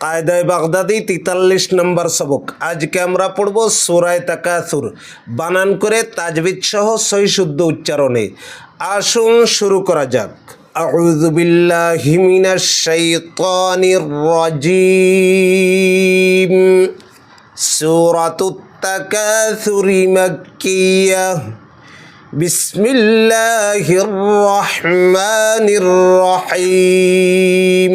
কায়দায় বাগদাদি তেতাল্লিশ নম্বর সবক আজকে আমরা পড়ব সুরায় তাকাসুর বানান করে তাজবিদ সহ সই শুদ্ধ উচ্চারণে আসুন শুরু করা যাক أعوذ بالله من الشيطان الرجيم سورة التكاثر مكية بسم الله الرحمن الرحيم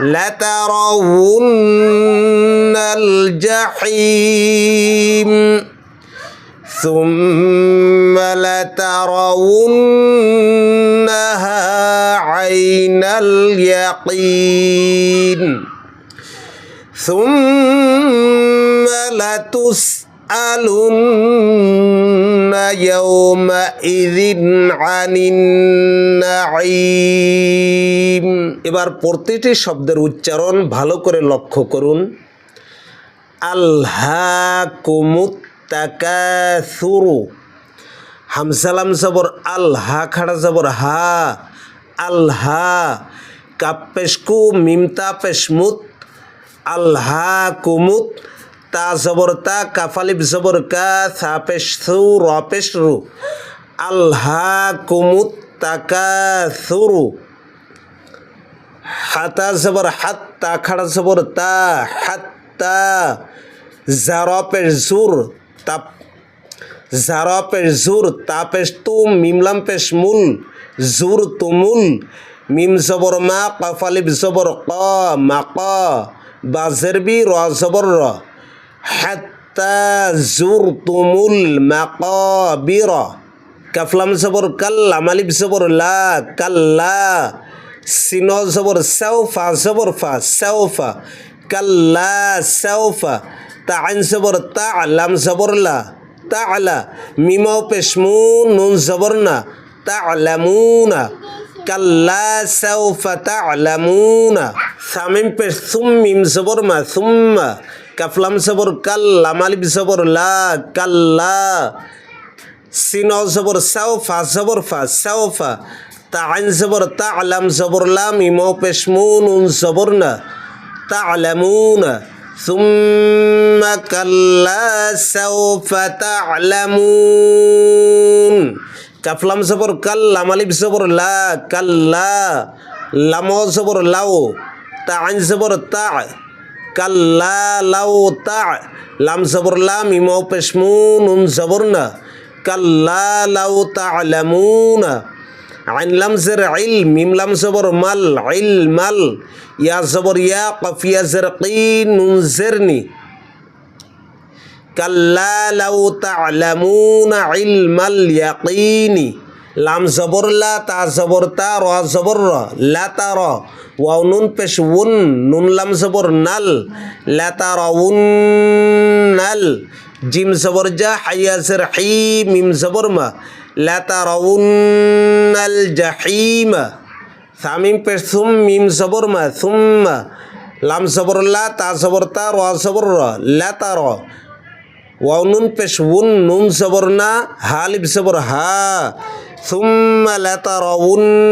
لترون الجحيم. ثم لترونها عين اليقين. ثم لتسألن يومئذ عن النعيم এবার প্রতিটি শব্দের উচ্চারণ ভালো করে লক্ষ্য করুন আল্হা কুমুত তাকাসুরু হামসালাম জবর আল্হা খাড়া জবর হা আল্হা কাপেশকু মিমতা পেশমুত আল্হা কুমুত তা জবর তা, কাফালিব জবর কা সা পেশ সু র আল্হা কুমুত তাকাসুরু হাতা জবর হাত, তা খাড়া জবর তা হাত্তা জারা পেশ জুর তাপ জারা পেশ জুর তা পেশ তুম মিমলাম পেশ মুল জুর তুমুল। মিম জবর মা, কাফালিব জবর ক, মা ক বাজের বি র জবর র হাত্তা জুর তুমুল মা ক বি র কাফলাম জবর কাল্লা মালিব জবর লা কাল্লা সিন জবর সাউফা জবর ফা সাউফা কাল্লা সাউফা তা আইন জবর তা লাম জবর লা তা আলা মিমাও পেশমু নুন জবর না তা আলামুনা কাল্লা সাউফা তা আলামুনা সামিম পেশ সুম মিম জবর মা সুম্মা কাফলাম জবর কাল্লা মালিব জবর লা কাল্লা সিন জবর সাউফা জবর ফা সাউফা তা আইন জবর তা আলাম জবর লাম ইমাও পেশমু নুন জবর না تعلمون ثم كلا سوف تعلمون কাফলাম জবর কাল্লা মালিব জবর লা কাল্লা লাম জবর লাও তা আইন জবর তা কাল্লা লাও তা, লাম জবর লাম ইমাও পেশমু নুন জবর না। কাল্লা লাও তালামুনা আইন লাম জের ইল মাল ইয়া ইয়া লাউ ইয়াকিনি লাম জবর লা, তা জবর তা, র জবর র, লা র। ওয়াও নুন পেশ উন, নুন লাম জবর নাল, লা র উন নাল। জিম জবর যা হাইয়া জের হি, মিম জবর মা। লা র উন নাল জাহিমা। সামিম পেশ সুম, মিম জবর মা সুম্মা লাম জবর লা, তা জবর তা, র জবর র, লা র। ওয়াও নুন পেশ উন, নুন জবর না হালিব জবর হা। ثم لترونها.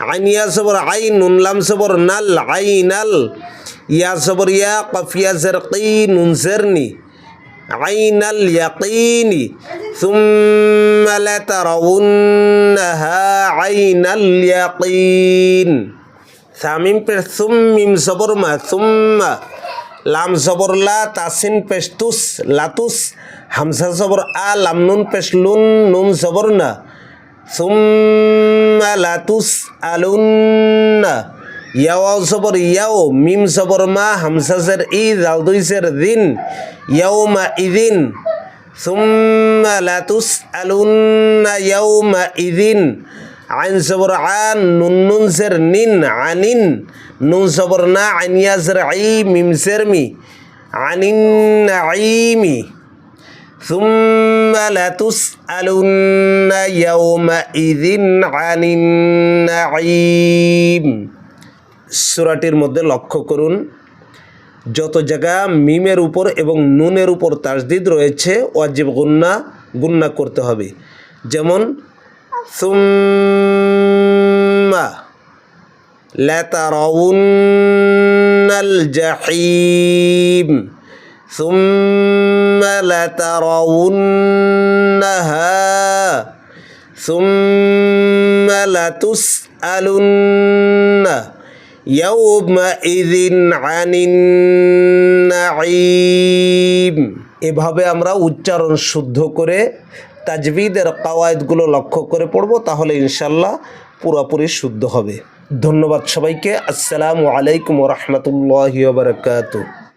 عين يا صبر عين لم صبر نل عينل يا صبر يا قف يا زرقين زرني عين اليقين ثم لترونها. عين اليقين ثم ثم صبر ما ثم লাম জবরলা তাসিন পেশতুস লাতুস হামজা জবর আ লামনুন নুন পেশলুন নুন জবর না। সুম্মা লাতুস আলুন্না। ইয়াও জবর ইয়াও, মিম জবর মা, হামজা জের ই, জাল দিন। ইয়াও মা ইদিন। সুম্মা লাতুস আলুন্না, ইয়াও মা ইদিন। আইন জবর আন নুন নুন জের নিন আনিন নুন জবর না আইনিয়া জের আই মিম জের মি আনিন আইমি ثم لتسألن يومئذ عن النعيم সূরাটির মধ্যে লক্ষ্য করুন যত জায়গা মিমের উপর এবং নুনের উপর তাসদিদ রয়েছে ওয়াজিব গুন্না গুন্না করতে হবে যেমন সুম্মা لترون الجحيم ثم لترونها ثم لتسألن يومئذ عن النعيم এভাবে আমরা উচ্চারণ শুদ্ধ করে তাজবিদের কাওয়ায়দগুলো লক্ষ্য করে পড়ব, তাহলে ইনশাল্লাহ পুরোপুরি শুদ্ধ হবে। ধন্যবাদ সবাইকে। আসসালামু আলাইকুম রহমতুল্লাহ বারকাতু